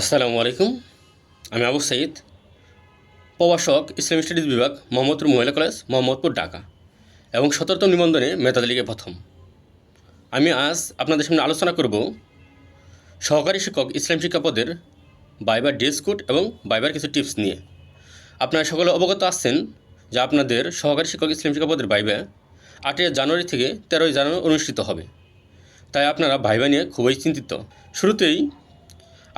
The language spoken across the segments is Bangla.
আসসালামু আলাইকুম। আমি আবু সাইদ প্রবাসক ইসলামিক স্টাডিজ বিভাগ, মোহাম্মদপুর মহিলা কলেজ, মোহাম্মদপুর, ঢাকা, এবং সতর্ক নিবন্ধনে মেধাদের লিগে প্রথম। আমি আজ আপনাদের সামনে আলোচনা করব সহকারী শিক্ষক ইসলাম শিক্ষা পদের বাইবার ড্রেস কোড এবং বাইবার কিছু টিপস নিয়ে। আপনারা সকলে অবগত আছেন যে আপনাদের সহকারী শিক্ষক ইসলাম শিক্ষা পদের বাইবা আটই জানুয়ারি থেকে তেরোই জানুয়ারি অনুষ্ঠিত হবে। তাই আপনারা ভাইবা নিয়ে খুবই চিন্তিত। শুরুতেই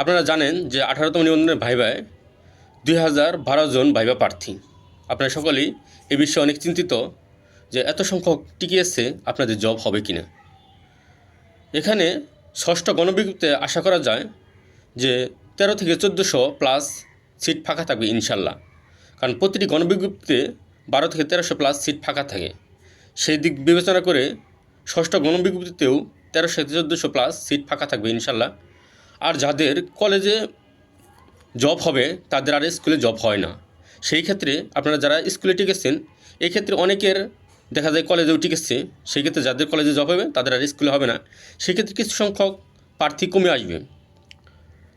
আপনারা জানেন যে আঠারোতম নিবন্ধনের ভাইভায় দুই হাজার বারো জন ভাইভা প্রার্থী। আপনারা সকলেই এ বিষয়ে অনেক চিন্তিত যে এত সংখ্যক টিকে টিকিয়েছে আপনাদের জব হবে কি না এখানে ষষ্ঠ গণবিজ্ঞপ্তিতে আশা করা যায় যে তেরো থেকে চোদ্দোশো প্লাস সিট ফাঁকা থাকবে ইনশাল্লাহ। কারণ প্রতিটি গণবিজ্ঞপ্তিতে বারো থেকে তেরোশো প্লাস সিট ফাঁকা থাকে। সেই দিক বিবেচনা করে ষষ্ঠ গণবিজ্ঞপ্তিতেও তেরোশো চোদ্দোশো প্লাস সিট ফাঁকা থাকবে ইনশাল্লাহ। আর যাদের কলেজে জব হবে, তাদের আর স্কুলে জব হয় না। সেই ক্ষেত্রে আপনারা যারা স্কুলে টিকেছেন, এই ক্ষেত্রে অনেকের দেখা যায় কলেজেও টিকেছে, সেই ক্ষেত্রে যাদের কলেজে জব হবে, তাদের আর স্কুলে হবে না। সেক্ষেত্রে কিছু সংখ্যক প্রার্থী কমে আসবে।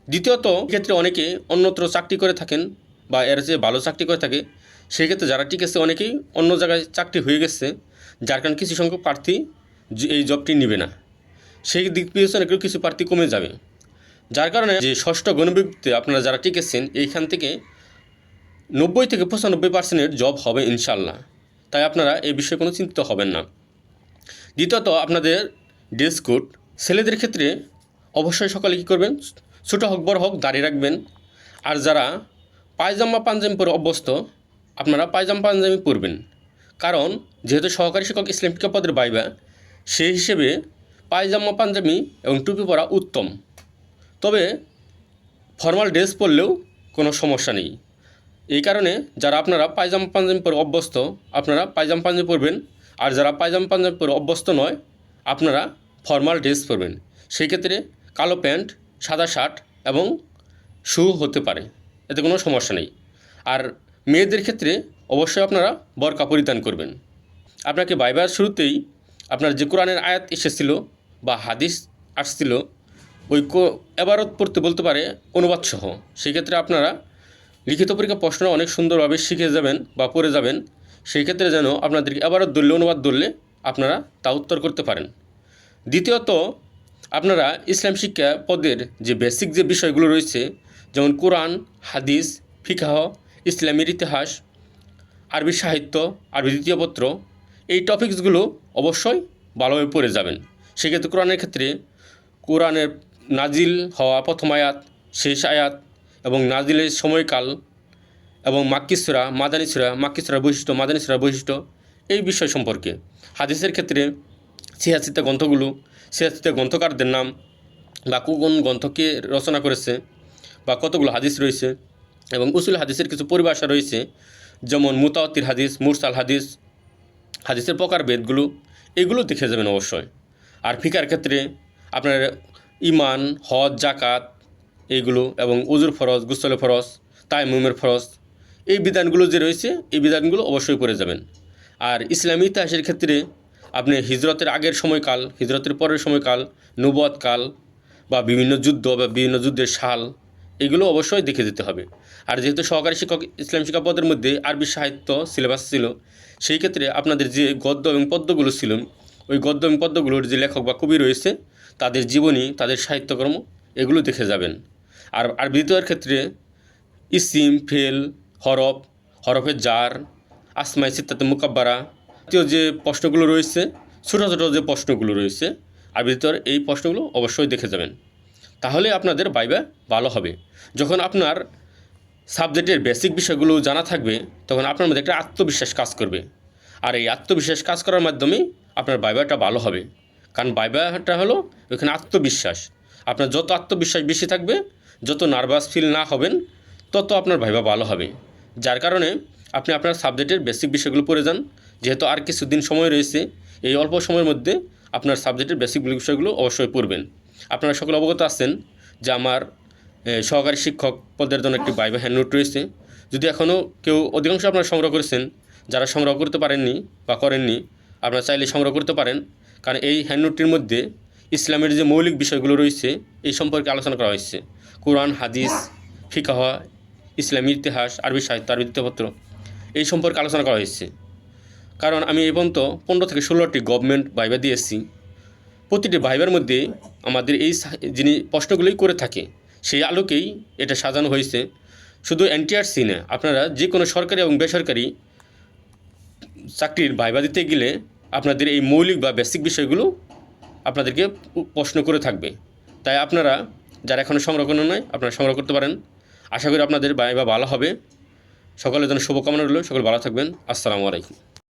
দ্বিতীয়ত ক্ষেত্রে অনেকে অন্যত্র চাকরি করে থাকেন বা এর যে ভালো চাকরি করে থাকে। সেক্ষেত্রে যারা টিকেছে, অনেকেই অন্য জায়গায় চাকরি হয়ে গেছে, যার কারণে কিছু সংখ্যক প্রার্থী এই জবটি নেবে না। সেই দিক করে কিছু প্রার্থী কমে যাবে। যার কারণে যে ষষ্ঠ গণবিজ্ঞপ্তিতে আপনারা যারা টিকেছেন, এইখান থেকে নব্বই থেকে পঁচানব্বই পার্সেন্টের জব হবে ইনশাল্লাহ তাই আপনারা এই বিষয়ে কোনো চিন্তিত হবেন না। দ্বিতীয়ত, আপনাদের ড্রেস কোড। ছেলেদের ক্ষেত্রে অবশ্যই সকালে কী করবেন? ছোটো হোক, বড় হোক দাঁড়িয়ে রাখবেন। আর যারা পায়জামা, পাঞ্জাবি পরে অভ্যস্ত, আপনারা পায়জামা, পাঞ্জাবি পরবেন। কারণ, যেহেতু সহকারী শিক্ষক ইসলাম পদের বাইবা সেই হিসেবে পায়জামা, পাঞ্জাবি এবং টুপি পরা উত্তম। তবে ফর্মাল ড্রেস পরলেও কোনো সমস্যা নেই। এই কারণে যারা আপনারা পায়জামা পাঞ্জাবি পরে অভ্যস্ত, আপনারা পায়জামা পাঞ্জাবি পরবেন। আর যারা পায়জামা পাঞ্জাবি পরে অভ্যস্ত নয়, আপনারা ফর্মাল ড্রেস পরবেন। সেই ক্ষেত্রে কালো প্যান্ট, সাদা শার্ট এবং শু হতে পারে। এতে কোনো সমস্যা নেই। আর মেয়েদের ক্ষেত্রে অবশ্যই আপনারা বরকা পরিধান করবেন। আপনাকে বাইবার শুরুতেই আপনার যে কোরআনের আয়াত এসেছিল বা হাদিস আসছিল কো- এবারত পড়তে বলতে পারে অনুবাদ সহ। সেক্ষেত্রে আপনারা লিখিত পরীক্ষা প্রশ্ন অনেক সুন্দরভাবে শিখে যাবেন বা পড়ে যাবেন। সেই ক্ষেত্রে যেন আপনাদেরকে এবারত ধরলে অনুবাদ ধরলে আপনারা তা উত্তর করতে পারেন। দ্বিতীয়ত, আপনারা ইসলাম শিক্ষা পদের যে বেসিক যে বিষয়গুলো রয়েছে, যেমন কোরআন, হাদিস, ফিকাহ, ইসলামের ইতিহাস, আরবি সাহিত্য, আরবি দ্বিতীয় পত্র, এই টপিকসগুলো অবশ্যই ভালোভাবে পড়ে যাবেন। সেক্ষেত্রে কোরআনের ক্ষেত্রে, কোরআনের নাজিল হওয়া প্রথম আয়াত, শেষ আয়াত এবং নাজিলের সময়কাল এবং মাক্কিসুরা মাদানিসুরা মাক্কিসুরা বৈশিষ্ট্য মাদানিসুরা বৈশিষ্ট্য এই বিষয় সম্পর্কে। হাদিসের ক্ষেত্রে ছিয়াশিতে গ্রন্থগুলো ছিয়াশিতে গ্রন্থকারদের নাম বা কোন গ্রন্থকে রচনা করেছে বা কতগুলো হাদিস রয়েছে এবং উসুল হাদিসের কিছু পরিভাষা রয়েছে, যেমন মুতাওয়াতির হাদিস, মুরসাল হাদিস, হাদিসের প্রকারভেদগুলো, এগুলো দেখে যাবেন অবশ্যই। আর ফিকার ক্ষেত্রে আপনার ইমান হজ জাকাত এইগুলো এবং উজুর ফরজ গুসলে ফরজ, তাইমুমের ফরজ, এই বিধানগুলো যে রয়েছে, এই বিধানগুলো অবশ্যই পড়ে যাবেন। আর ইসলামী ইতিহাসের ক্ষেত্রে আপনি হিজরতের আগের সময়কাল, হিজরতের পরের সময়কাল কাল বা বিভিন্ন যুদ্ধ বা বিভিন্ন যুদ্ধের সাল, এগুলো অবশ্যই দেখে যেতে হবে। আর যেহেতু সহকারী শিক্ষক, ইসলাম শিক্ষা পদের মধ্যে আরবি সাহিত্য সিলেবাস ছিল, সেই ক্ষেত্রে আপনাদের যে গদ্য এবং পদ্যগুলো ছিল, ওই গদ্য এবং পদ্যগুলোর যে লেখক বা কবি রয়েছে তাদের জীবনী, তাদের সাহিত্যকর্ম, এগুলো দেখে যাবেন। আর আর দ্বিতীয়ের ক্ষেত্রে ইসিম, ফেল, হরফ, হরফের জার আসমাই সিত্তাতে মুকাব্বারা জাতীয় যে প্রশ্নগুলো রয়েছে ছোটো ছোটো যে প্রশ্নগুলো রয়েছে, আর ভিতর এই প্রশ্নগুলো অবশ্যই দেখে যাবেন। তাহলে আপনাদের বাইবা ভালো হবে। যখন আপনার সাবজেক্টের বেসিক বিষয়গুলো জানা থাকবে, তখন আপনার মধ্যে একটা আত্মবিশ্বাস কাজ করবে। আর এই আত্মবিশ্বাস কাজ করার মাধ্যমেই আপনার বাইবাটা ভালো হবে। কারণ বাইবাটা হলো ওইখানে আত্মবিশ্বাস। আপনার যত আত্মবিশ্বাস বেশি থাকবে, যত নার্ভাস ফিল না হবেন, তত আপনার ভাইবা ভালো হবে। যার কারণে আপনি আপনার সাবজেক্টের বেসিক বিষয়গুলো পড়ে যান। যেহেতু আর কিছুদিন সময় রয়েছে, এই অল্প সময়ের মধ্যে আপনার সাবজেক্টের বেসিক বিষয়গুলো অবশ্যই পড়বেন। আপনারা সকলে অবগত আছেন যে আমার সহকারী শিক্ষক পদের জন্য একটি বাইবা হ্যান্ড নোট রয়েছে। যদি এখনও কেউ অধিকাংশ আপনারা সংগ্রহ করেছেন, যারা সংগ্রহ করতে পারেননি বা করেননি, আপনারা চাইলে সংগ্রহ করতে পারেন। কারণ এই হ্যান্ড নোটটির মধ্যে ইসলামের যে মৌলিক বিষয়গুলো রয়েছে, এই সম্পর্কে আলোচনা করা হয়েছে। কোরআন, হাদিস, ফিকাহ, ইসলামী ইতিহাস, আরবি সাহিত্য, আরবি তৃতীয়পত্র এই সম্পর্কে আলোচনা করা হয়েছে। কারণ আমি এই পর্যন্ত পনেরো থেকে ষোলোটি গভর্নমেন্ট ভাইবা দিয়েছি। প্রতিটি ভাইবার মধ্যে আমাদের এই যিনি প্রশ্নগুলোই করে থাকে, সেই আলোকেই এটা সাজানো হয়েছে। শুধু এনটিআরসি না, আপনারা যে কোনো সরকারি এবং বেসরকারি চাকরির ভাইবা দিতে গেলে আপনাদের এই মৌলিক বা বেসিক বিষয়গুলো আপনাদেরকে প্রশ্ন করে থাকবে। তাই আপনারা যারা এখনও সংরক্ষণ নয়, আপনারা সংগ্রহ করতে পারেন। আশা করি আপনাদের বা ভালো হবে। সকলের জন্য শুভকামনা রইল। সকলে ভালো থাকবেন। আসসালামু আলাইকুম।